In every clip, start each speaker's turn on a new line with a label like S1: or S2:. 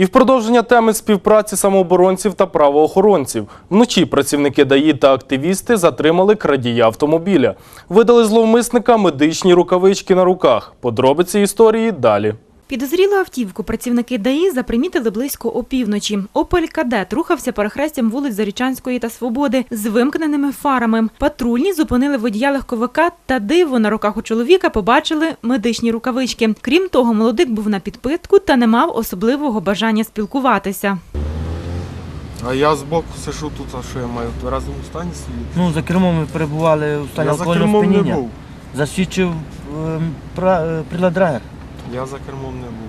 S1: І в продовження теми співпраці самооборонців та правоохоронців вночі працівники ДАІ та активісти затримали крадія автомобіля. Видали зловмисника медичні рукавички на руках. Подробиці історії далі.
S2: Підозрілу автівку працівники ДАІ запримітили близько опівночі. «Опель Кадет» рухався перехрестям вулиць Зарічанської та Свободи з вимкненими фарами. Патрульні зупинили водія легковика та диво на руках у чоловіка побачили медичні рукавички. Крім того, молодик був на підпитку та не мав особливого бажання спілкуватися.
S3: А я збоку сижу тут, а що я маю разом стані сидіти?
S4: Ну, за кермом ми перебували у стані
S3: Я за
S4: алкогольного
S3: кермом не
S4: сп'яніння.
S3: був.
S4: Засвідчив ем, пра- е, прилад драгер.
S3: Я за кермом не був.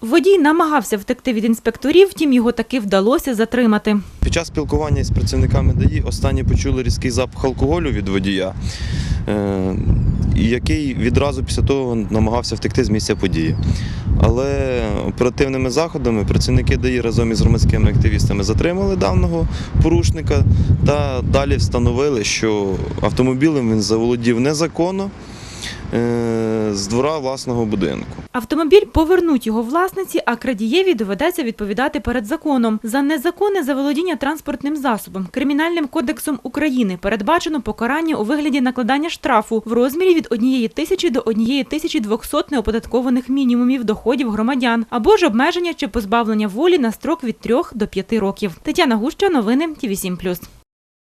S2: Водій намагався втекти від інспекторів, втім його таки вдалося затримати.
S5: Під час спілкування з працівниками ДАІ останні почули різкий запах алкоголю від водія, е, який відразу після того намагався втекти з місця події. Але оперативними заходами працівники ДАІ разом із громадськими активістами затримали даного порушника та далі встановили, що автомобілем він заволодів незаконно е, з двора власного будинку.
S2: Автомобіль повернуть його власниці, а крадієві доведеться відповідати перед законом. За незаконне заволодіння транспортним засобом Кримінальним кодексом України передбачено покарання у вигляді накладання штрафу в розмірі від 1 тисячі до 1 тисячі 200 неоподаткованих мінімумів доходів громадян або ж обмеження чи позбавлення волі на строк від 3 до 5 років. Тетяна Гуща, новини ТВ7+.